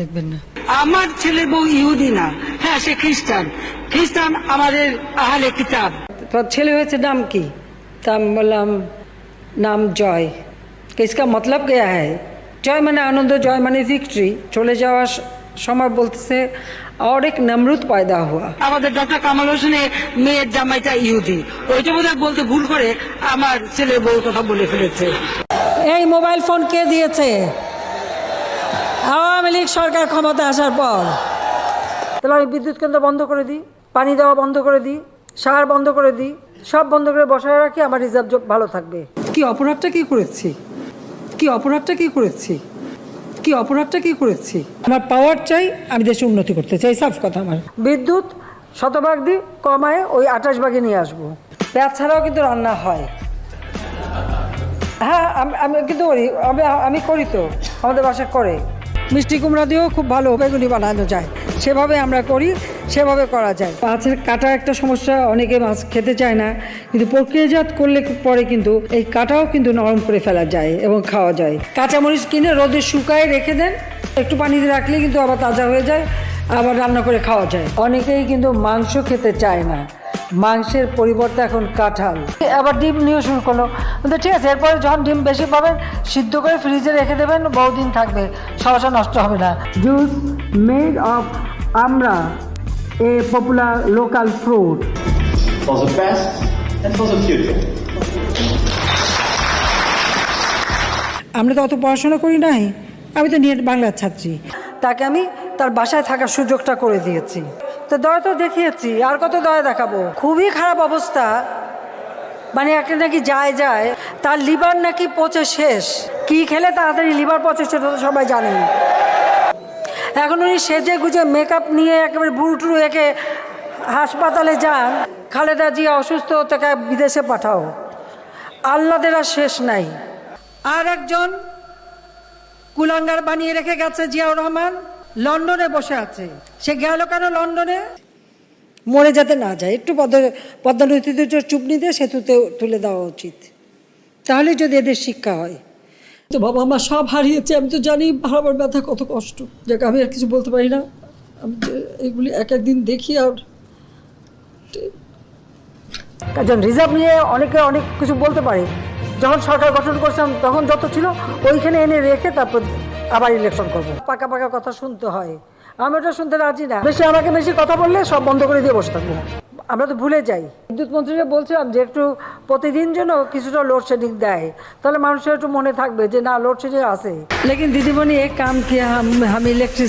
দেখবেন না। আমার ছেলে বউ ইহুদি না। হ্যাঁ সে খ্রিস্টান। খ্রিস্টান আমাদের আহালে কিতাব। তোমার ছেলে হয়েছে নাম কি? তা বললাম নাম জয়। কিসকা মতলব গেয়া হ্যায়? জয় মানে আনন্দ জয় মানে ভিক্টরি চলে যাওয়ার সময় বলতেছে আর এক নমরুত পায়দা হওয়া আমাদের ডক্টর কামাল হোসেনের মেয়ের জামাইটা ইহুদি। ওইটা বোধ বলতে ভুল করে আমার ছেলে বউ কথা বলে ফেলেছে। এই মোবাইল ফোন কে দিয়েছে? আওয়ামী লীগ সরকার ক্ষমতা আসার পর। তাহলে আমি বিদ্যুৎ কেন্দ্র বন্ধ করে দিই পানি দেওয়া বন্ধ করে দিই সার বন্ধ করে দিই সব বন্ধ করে বসায় রাখি আমার রিজার্ভ ভালো থাকবে। কি অপরাধটা কি করেছি? কি অপরাধটা কি করেছি? কি অপরাধটা কি করেছি? আমার পাওয়ার চাই আমি দেশে উন্নতি করতে চাই সাফ কথা আমার। বিদ্যুৎ শতভাগ দিই কমায় ওই আঠাশ ভাগে নিয়ে আসব। পেঁয়াজ ছাড়াও কিন্তু রান্না হয়। হ্যাঁ আমি আমি কিন্তু করি আমি আমি করি তো আমাদের বাসা করে। মিষ্টি কুমড়া দিয়েও খুব ভালো বেগুনি বানানো যায়। সেভাবে আমরা করি, সেভাবে করা যায়। মাছের কাটা একটা সমস্যা, অনেকে মাছ খেতে চায় না, কিন্তু প্রক্রিয়াজাত করলে পরে কিন্তু এই কাটাও কিন্তু নরম করে ফেলা যায় এবং খাওয়া যায়। কাঁচামরিচ কিনে রোদে শুকায় রেখে দেন, একটু পানিতে রাখলে কিন্তু আবার তাজা হয়ে যায়, আবার রান্না করে খাওয়া যায়। অনেকেই কিন্তু মাংস খেতে চায় না। মাংসের পরিবর্তে এখন কাঁঠাল। আবার ডিম নিয়ে শুরু করল। কিন্তু ঠিক আছে এরপরে যখন ডিম বেশি পাবেন সিদ্ধ করে ফ্রিজে রেখে দেবেন বহুদিন থাকবে সহসা নষ্ট হবে না। জুস মেড অফ আমরা a popular local fruit for the past and for the future. আমরা তো অত পড়াশোনা করি নাই আমি তো নিয়ে বাংলার ছাত্রী। তাকে আমি তার বাসায় থাকার সুযোগটা করে দিয়েছি। তো দয়া তো দেখিয়েছি, আর কত দয়া দেখাবো? খুবই খারাপ অবস্থা। মানে একটা নাকি যায় যায়, তার লিভার নাকি পচে শেষ। কি খেলে তাড়াতাড়ি লিভার পচে সেটা তো সবাই জানেন। এখন উনি সেজে গুজে মেকআপ নিয়ে একেবারে বুড়ো টুরু একে হাসপাতালে যান। খালেদা জিয়া অসুস্থ তাকে বিদেশে পাঠাও। আল্লাদের আর শেষ নাই। আর একজন কুলাঙ্গার বানিয়ে রেখে গেছে জিয়াউর রহমান। লন্ডনে বসে আছে। সে গেল কেন লন্ডনে? মরে যাতে না যায়। একটু পদ্ম পদ্মা নদীতে যে চুপনি দিয়ে সেতুতে তুলে দেওয়া উচিত। তাহলে যদি এদের শিক্ষা হয়। তো বাবা আমার সব হারিয়েছে। আমি তো জানি হারাবার ব্যথা কত কষ্ট। যাকে আমি আর কিছু বলতে পারি না। আমি যে এগুলি এক একদিন দেখি আর কারণ রিজার্ভ নিয়ে অনেকে অনেক কিছু বলতে পারে। যখন সরকার গঠন করছিলাম তখন যত ছিল ওইখানে এনে রেখে তারপর আবার ইলেকশন করব। পাকা পাকা কথা শুনতে হয়। আমি ওটা শুনতে রাজি না। বেশি আমাকে বেশি কথা বললে সব বন্ধ করে দিয়ে বসে থাকব। আমরা তো ভুলে যাই। বিদ্যুৎ মন্ত্রীকে বলছিলাম যে একটু প্রতিদিন যেন কিছুটা লোডশেডিং দেয়। তাহলে মানুষের একটু মনে থাকবে যে না লোডশেডিং আছে। লেকিন দিদিমণি, এক কাম কি, আমি ইলেকট্রিস